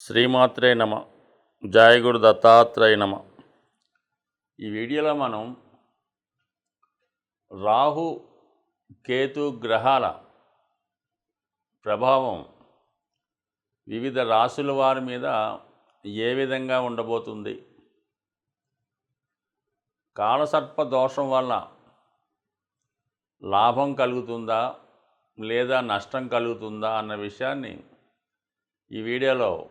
శ్రీమాత్రే నమ. జాయగుడు దత్తాత్రేయ నమ. ఈ వీడియోలో మనం రాహు కేతు గ్రహాల ప్రభావం వివిధ రాశుల వారి మీద ఏ విధంగా ఉండబోతుంది? కాలసర్ప దోషం వల్ల లాభం కలుగుతుందా? లేదా నష్టం కలుగుతుందా? అన్న విషయాన్ని ఈ వీడియోలో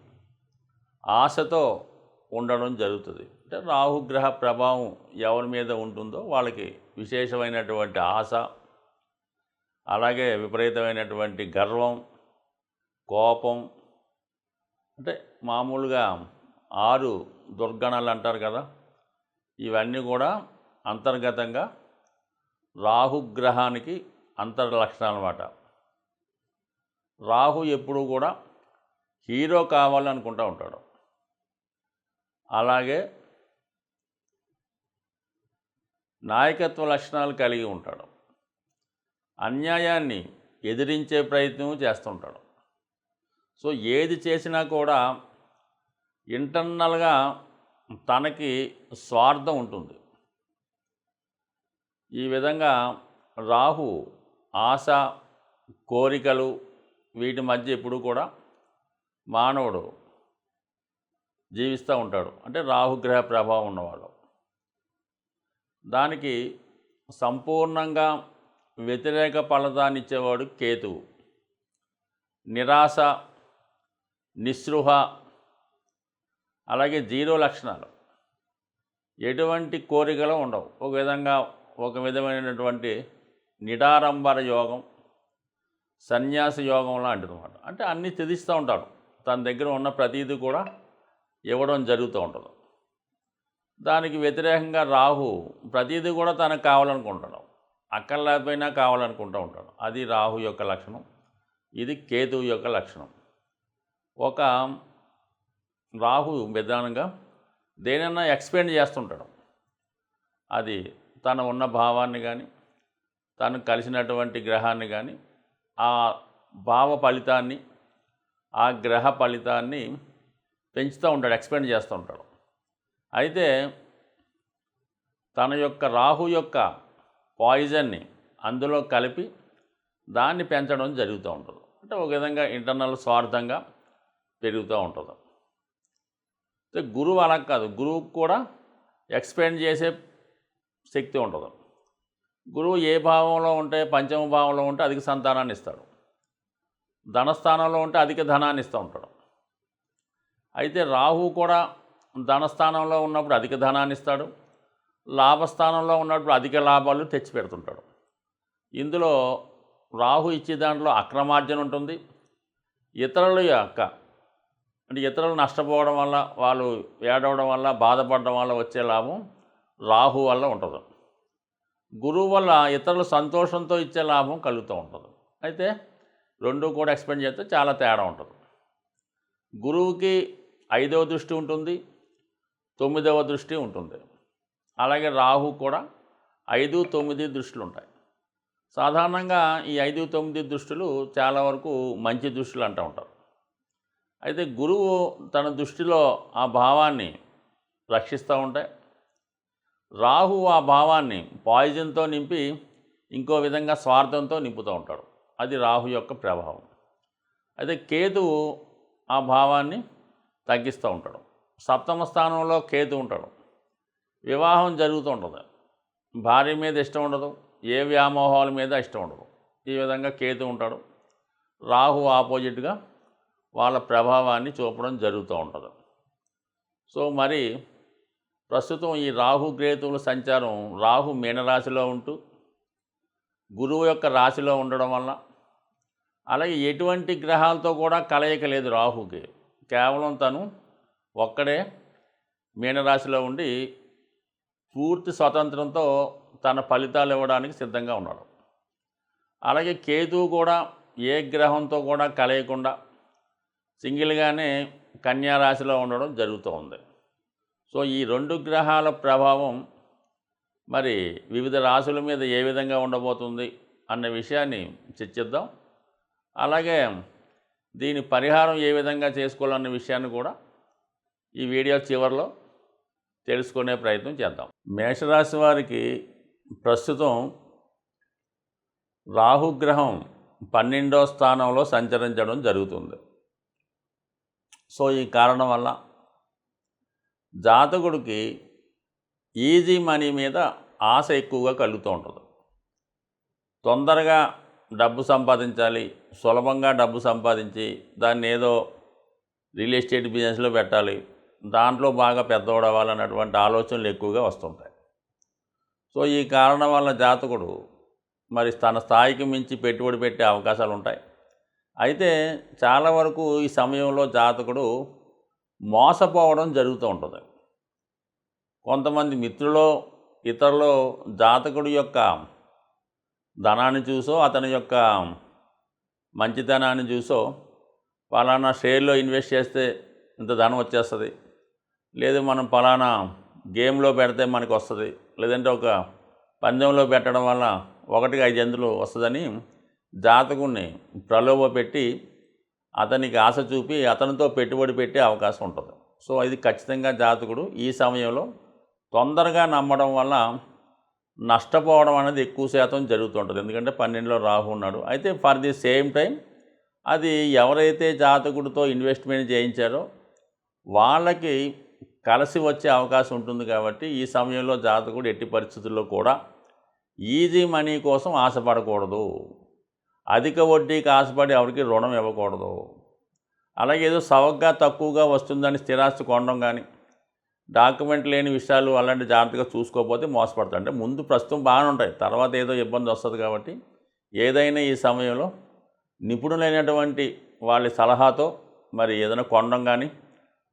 ఆశతో ఉండడం జరుగుతుంది. అంటే రాహుగ్రహ ప్రభావం ఎవరి మీద ఉంటుందో వాళ్ళకి విశేషమైనటువంటి ఆశ అలాగే విపరీతమైనటువంటి గర్వం కోపం. అంటే మామూలుగా ఆరు దుర్గణాలు అంటారు కదా ఇవన్నీ కూడా అంతర్గతంగా రాహుగ్రహానికి అంతర్లక్షణాలు అన్నమాట రాహు ఎప్పుడు కూడా హీరో కావాలనుకుంటూ ఉంటాడు. అలాగే నాయకత్వ లక్షణాలు కలిగి ఉంటాడు. అన్యాయాన్ని ఎదిరించే ప్రయత్నం చేస్తుంటాడు. సో ఏది చేసినా కూడా ఇంటర్నల్గా తనకి స్వార్థం ఉంటుంది. ఈ విధంగా రాహు ఆశ కోరికలు వీటి మధ్య ఎప్పుడు కూడా మానవుడు జీవిస్తూ ఉంటాడు. అంటే రాహుగ్రహ ప్రభావం ఉన్నవాడు. దానికి సంపూర్ణంగా వ్యతిరేక ఫలితాన్ని ఇచ్చేవాడు కేతువు. నిరాశ నిస్పృహ అలాగే జీరో లక్షణాలు. ఎటువంటి కోరికలు ఉండవు. ఒక విధంగా ఒక విధమైనటువంటి నిడారంబర యోగం సన్యాస యోగం లాంటిది అనమాట అంటే అన్నీ త్యజిస్తూ ఉంటాడు. తన దగ్గర ఉన్న ప్రతీది కూడా ఇవ్వడం జరుగుతూ ఉంటుంది. దానికి వ్యతిరేకంగా రాహు ప్రతిదీ కూడా తనకు కావాలనుకుంటాడు. అక్కడ లేకపోయినా కావాలనుకుంటూ ఉంటాడు. అది రాహు యొక్క లక్షణం. ఇది కేతువు యొక్క లక్షణం. ఒక రాహు విధానంగా దేనైనా ఎక్స్పెండ్ చేస్తుంటాడు. అది తన ఉన్న భావాన్ని కానీ తను కలిసినటువంటి గ్రహాన్ని కానీ ఆ భావ ఫలితాన్ని ఆ గ్రహ ఫలితాన్ని పెంచుతూ ఉంటాడు ఎక్స్పెండ్ చేస్తూ ఉంటాడు. అయితే తన యొక్క రాహు యొక్క పాయిజన్ని అందులో కలిపి దాన్ని పెంచడం జరుగుతూ ఉంటుంది. అంటే ఒక విధంగా ఇంటర్నల్ స్వార్థంగా పెరుగుతూ ఉంటుంది. అయితే గురువు అలా కాదు గురువుకు కూడా ఎక్స్పెండ్ చేసే శక్తి ఉంటుంది. గురువు ఏ భావంలో ఉంటే పంచమ భావంలో ఉంటే అధిక సంతానాన్ని ఇస్తాడు. ధనస్థానంలో ఉంటే అధిక ధనాన్ని ఇస్తూ ఉంటాడు. అయితే రాహు కూడా ధనస్థానంలో ఉన్నప్పుడు అధిక ధనాన్ని ఇస్తాడు. లాభస్థానంలో ఉన్నప్పుడు అధిక లాభాలు తెచ్చి పెడుతుంటాడు. ఇందులో రాహు ఇచ్చే దాంట్లో అక్రమార్జన ఉంటుంది. ఇతరుల యొక్క అంటే ఇతరులు నష్టపోవడం వల్ల వాళ్ళు ఏడవడం వల్ల బాధపడడం వల్ల వచ్చే లాభం రాహు వల్ల ఉంటుంది. గురువు వల్ల ఇతరులు సంతోషంతో ఇచ్చే లాభం కలుగుతూ ఉంటుంది. అయితే రెండు కూడా ఎక్స్పెండ్ చేస్తే చాలా తేడా ఉంటుంది. గురువుకి ఐదవ దృష్టి ఉంటుంది తొమ్మిదవ దృష్టి ఉంటుంది. అలాగే రాహు కూడా ఐదు తొమ్మిది దృష్టిలు ఉంటాయి. సాధారణంగా ఈ ఐదు తొమ్మిది దృష్టిలు చాలా వరకు మంచి దృష్టిలు అంటూ ఉంటారు. అయితే గురువు తన దృష్టిలో ఆ భావాన్ని రక్షిస్తూ ఉంటాయి రాహు ఆ భావాన్ని పాయిజన్తో నింపి ఇంకో విధంగా స్వార్థంతో నింపుతూ ఉంటాడు. అది రాహు యొక్క ప్రభావం. అయితే కేతువు ఆ భావాన్ని తగ్గిస్తూ ఉంటాడు. సప్తమ స్థానంలో కేతు ఉంటాడు. వివాహం జరుగుతూ ఉంటుంది భార్య మీద ఇష్టం ఉండదు. ఏ వ్యామోహాల మీద ఇష్టం ఉండదు. ఈ విధంగా కేతు ఉంటాడు. రాహు ఆపోజిట్గా వాళ్ళ ప్రభావాన్ని చూపడం జరుగుతూ ఉంటుంది. సో మరి ప్రస్తుతం ఈ రాహు గ్రేతువుల సంచారం రాహు మీనరాశిలో ఉంటూ గురువు యొక్క రాశిలో ఉండడం వల్ల అలాగే ఎటువంటి గ్రహాలతో కూడా కలయిక లేదు రాహుకి. కేవలం తను ఒక్కడే మీనరాశిలో ఉండి పూర్తి స్వతంత్రంతో తన ఫలితాలు ఇవ్వడానికి సిద్ధంగా ఉన్నాడు. అలాగే కేతువు కూడా ఏ గ్రహంతో కూడా కలయకుండా సింగిల్గానే కన్యా రాశిలో ఉండడం జరుగుతూ ఉంది. సో ఈ రెండు గ్రహాల ప్రభావం మరి వివిధ రాశుల మీద ఏ విధంగా ఉండబోతుంది అన్న విషయాన్ని చర్చిద్దాం. అలాగే దీని పరిహారం ఏ విధంగా చేసుకోవాలన్న విషయాన్ని కూడా ఈ వీడియో చివరిలో తెలుసుకునే ప్రయత్నం చేద్దాం. మేషరాశి వారికి ప్రస్తుతం రాహుగ్రహం పన్నెండో స్థానంలో సంచరించడం జరుగుతుంది. సో ఈ కారణం వల్ల జాతకుడికి ఈజీ మనీ మీద ఆశ ఎక్కువగా కలుగుతూ ఉంటుంది. తొందరగా డబ్బు సంపాదించాలి సులభంగా డబ్బు సంపాదించి దాన్ని ఏదో రియల్ ఎస్టేట్ బిజినెస్లో పెట్టాలి. దాంట్లో బాగా పెద్దవాడు అవ్వాలన్నటువంటి ఆలోచనలు ఎక్కువగా వస్తుంటాయి. సో ఈ కారణం వల్ల జాతకుడు మరి తన స్థాయికి మించి పెట్టుబడి పెట్టే అవకాశాలు ఉంటాయి. అయితే చాలా వరకు ఈ సమయంలో జాతకుడు మోసపోవడం జరుగుతూ ఉంటుంది. కొంతమంది మిత్రులో ఇతరులు జాతకుడి యొక్క ధనాన్ని చూసో అతని యొక్క మంచితనాన్ని చూసో పలానా షేర్లో ఇన్వెస్ట్ చేస్తే ఇంత ధనం వచ్చేస్తుంది. లేదు మనం పలానా గేమ్లో పెడితే మనకు వస్తుంది. లేదంటే ఒక పందెంలో పెట్టడం వల్ల ఒకటికి ఐదు ఎందులు వస్తుందని జాతకుడిని ప్రలోభ పెట్టి అతనికి ఆశ చూపి అతనితో పెట్టుబడి పెట్టే అవకాశం ఉంటుంది. సో ఇది ఖచ్చితంగా జాతకుడు ఈ సమయంలో తొందరగా నమ్మడం వల్ల నష్టపోవడం అనేది ఎక్కువ శాతం జరుగుతుంటుంది. ఎందుకంటే పన్నెండులో రాహు ఉన్నాడు. అయితే ఫర్ ది సేమ్ టైం అది ఎవరైతే జాతకుడితో ఇన్వెస్ట్మెంట్ చేయించారో వాళ్ళకి కలిసి వచ్చే అవకాశం ఉంటుంది కాబట్టి ఈ సమయంలో జాతకుడు ఎట్టి పరిస్థితుల్లో కూడా ఈజీ మనీ కోసం ఆశపడకూడదు. అధిక వడ్డీకి ఆశపడి ఎవరికి రుణం ఇవ్వకూడదు. అలాగే ఏదో సవగ్గా తక్కువగా వస్తుందని స్థిరాస్తి కొనడం కానీ డాక్యుమెంట్ లేని విషయాలు అలాంటి జాగ్రత్తగా చూసుకోకపోతే మోసపడతాయి అంటే ముందు ప్రస్తుతం బాగానే ఉంటాయి. తర్వాత ఏదో ఇబ్బంది వస్తుంది కాబట్టి ఏదైనా ఈ సమయంలో నిపుణులైనటువంటి వాళ్ళ సలహాతో మరి ఏదైనా కొనడం కానీ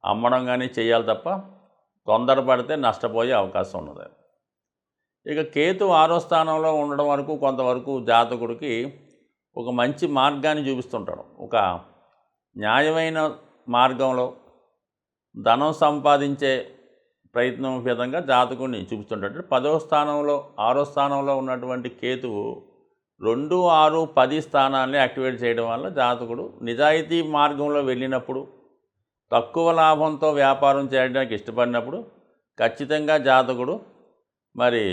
అమ్మడం కానీ చేయాలి తప్ప తొందరపడితే నష్టపోయే అవకాశం ఉన్నది. ఇక కేతు ఆరో స్థానంలో ఉండడం వరకు కొంతవరకు జాతకుడికి ఒక మంచి మార్గాన్ని చూపిస్తుంటాడు. ఒక న్యాయమైన మార్గంలో ధనం సంపాదించే ప్రయత్నం విధంగా జాతకుడిని చూపిస్తుంటాడు. పదవ స్థానంలో ఆరో స్థానంలో ఉన్నటువంటి కేతువు రెండు ఆరు పది స్థానాన్ని యాక్టివేట్ చేయడం వల్ల జాతకుడు నిజాయితీ మార్గంలో వెళ్ళినప్పుడు తక్కువ లాభంతో వ్యాపారం చేయడానికి ఇష్టపడినప్పుడు ఖచ్చితంగా జాతకుడు మరి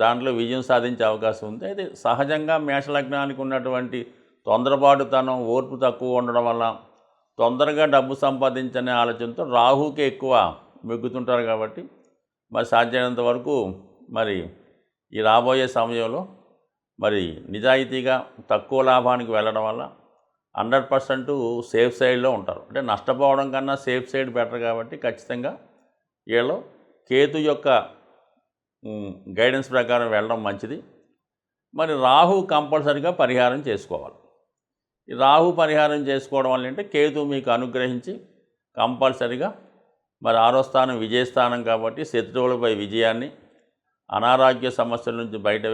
దాంట్లో విజయం సాధించే అవకాశం ఉంది. అయితే సహజంగా మేషలగ్నానికి ఉన్నటువంటి తొందరపాటుతనం ఓర్పు తక్కువ ఉండడం వల్ల తొందరగా డబ్బు సంపాదించనే ఆలోచనతో రాహుకి ఎక్కువ మెగ్గుతుంటారు కాబట్టి మరి సాధ్యమైనంత వరకు మరి ఈ రాబోయే సమయంలో మరి నిజాయితీగా తక్కువ లాభానికి వెళ్ళడం వల్ల హండ్రెడ్ పర్సెంట్ సేఫ్ సైడ్లో ఉంటారు. అంటే నష్టపోవడం కన్నా సేఫ్ సైడ్ బెటర్ కాబట్టి ఖచ్చితంగా వీళ్ళు కేతు యొక్క గైడెన్స్ ప్రకారం వెళ్ళడం మంచిది. మరి రాహు కంపల్సరిగా పరిహారం చేసుకోవాలి. ఈ రాహు పరిహారం చేసుకోవడం వల్ల అంటే కేతు మీకు అనుగ్రహించి కంపల్సరిగా మరి ఆరో స్థానం విజయస్థానం కాబట్టి శత్రువులపై విజయాన్ని అనారోగ్య సమస్యల నుంచి బయట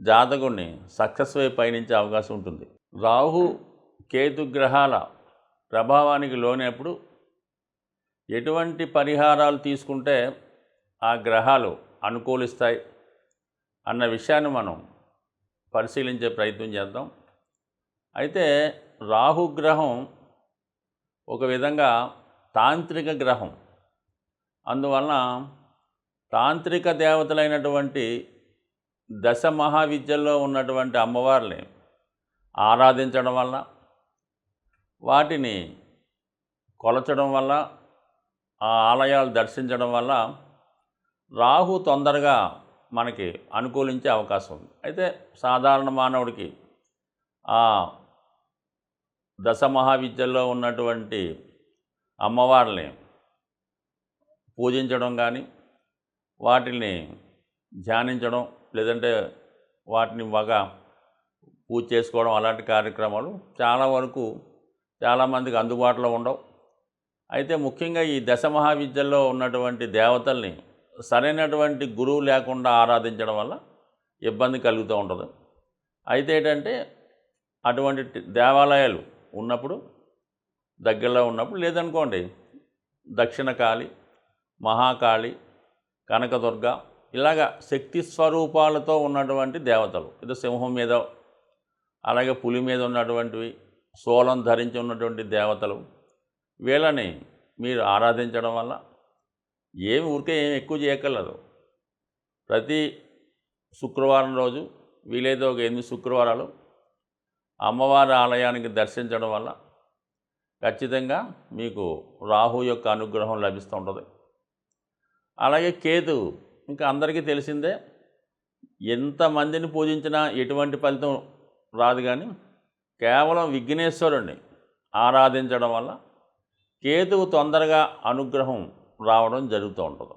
జాతకుడిని సక్సెస్ వే పయనించే అవకాశం ఉంటుంది. రాహు కేతు గ్రహాల ప్రభావానికి లోనేప్పుడు ఎటువంటి పరిహారాలు తీసుకుంటే ఆ గ్రహాలు అనుకూలిస్తాయి అన్న విషయాన్ని మనం పరిశీలించే ప్రయత్నం చేద్దాం. అయితే రాహుగ్రహం ఒక విధంగా తాంత్రిక గ్రహం. అందువలన తాంత్రిక దేవతలైనటువంటి దశ మహావిద్యల్లో ఉన్నటువంటి అమ్మవారిని ఆరాధించడం వల్ల వాటిని కొలచడం వల్ల ఆ ఆలయాలు దర్శించడం వల్ల రాహు తొందరగా మనకి అనుకూలించే అవకాశం ఉంది. అయితే సాధారణ మానవుడికి ఆ దశ మహావిద్యల్లో ఉన్నటువంటి అమ్మవారిని పూజించడం కానీ వాటిని ధ్యానించడం లేదంటే వాటిని బాగా పూజ చేసుకోవడం అలాంటి కార్యక్రమాలు చాలా వరకు చాలామందికి అందుబాటులో ఉండవు. అయితే ముఖ్యంగా ఈ దశ మహావిద్యల్లో ఉన్నటువంటి దేవతల్ని సరైనటువంటి గురువు లేకుండా ఆరాధించడం వల్ల ఇబ్బంది కలుగుతూ ఉంటుంది. అయితే ఏంటంటే అటువంటి దేవాలయాలు ఉన్నప్పుడు దగ్గరలో ఉన్నప్పుడు లేదనుకోండి దక్షిణ కాళి మహాకాళి కనకదుర్గ ఇలాగ శక్తి స్వరూపాలతో ఉన్నటువంటి దేవతలు. ఇది సింహం మీద అలాగే పులి మీద ఉన్నటువంటివి సోలం ధరించి ఉన్నటువంటి దేవతలు వీళ్ళని మీరు ఆరాధించడం వల్ల ఏమి ఊరికే ఏమి ఎక్కువ చేయక్కర్లేదు. ప్రతి శుక్రవారం రోజు వీలైతే ఒక ఎనిమిది శుక్రవారాలు అమ్మవారి ఆలయానికి దర్శించడం వల్ల ఖచ్చితంగా మీకు రాహు యొక్క అనుగ్రహం లభిస్తూ ఉంటుంది. అలాగే కేతు ఇంకా అందరికీ తెలిసిందే ఎంతమందిని పూజించినా ఎటువంటి ఫలితం రాదు కానీ కేవలం విఘ్నేశ్వరుణ్ణి ఆరాధించడం వల్ల కేతువు తొందరగా అనుగ్రహం రావడం జరుగుతూ ఉంటుంది.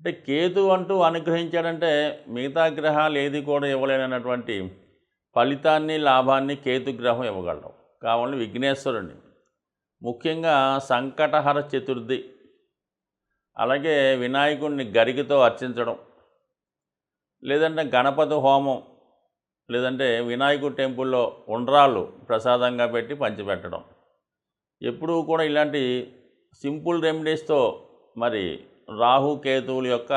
అంటే కేతు అంటూ అనుగ్రహించాడంటే మిగతా గ్రహాలు ఏది కూడా ఇవ్వలేనటువంటి ఫలితాన్ని లాభాన్ని కేతు గ్రహం ఇవ్వగలడం. కావాలని విఘ్నేశ్వరుణ్ణి ముఖ్యంగా సంకటహర చతుర్థి. అలాగే వినాయకుడిని గరికతో అర్చించడం. లేదంటే గణపతి హోమం లేదంటే వినాయకుడి టెంపుల్లో ఉండ్రాళ్ళు ప్రసాదంగా పెట్టి పంచిపెట్టడం. ఎప్పుడూ కూడా ఇలాంటి సింపుల్ రెమెడీస్తో మరి రాహు కేతువుల యొక్క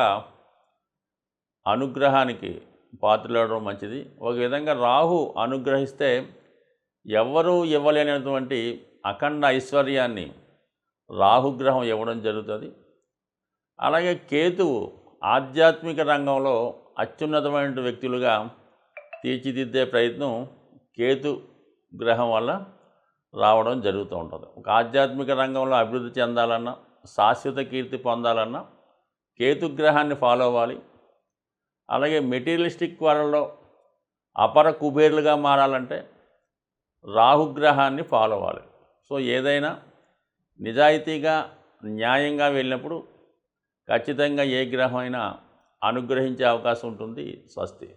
అనుగ్రహానికి పాత్రలవడం మంచిది. ఒక విధంగా రాహు అనుగ్రహిస్తే ఎవ్వరూ ఇవ్వలేనటువంటి అఖండ ఐశ్వర్యాన్ని రాహుగ్రహం ఇవ్వడం జరుగుతుంది. అలాగే కేతువు ఆధ్యాత్మిక రంగంలో అత్యున్నతమైన వ్యక్తులుగా తీర్చిదిద్దే ప్రయత్నం కేతు గ్రహం వల్ల రావడం జరుగుతూ ఉంటుంది. ఒక ఆధ్యాత్మిక రంగంలో అభివృద్ధి చెందాలన్నా శాశ్వత కీర్తి పొందాలన్నా కేతు గ్రహాన్ని ఫాలో అవ్వాలి. అలాగే మెటీరియలిస్టిక్ వరల్డ్లో అపర కుబేర్లుగా మారాలంటే రాహుగ్రహాన్ని ఫాలో అవ్వాలి. సో ఏదైనా నిజాయితీగా న్యాయంగా వెళ్ళినప్పుడు ఖచ్చితంగా ఏ గ్రహం అయినా అనుగ్రహించే అవకాశం ఉంటుంది స్వస్తి.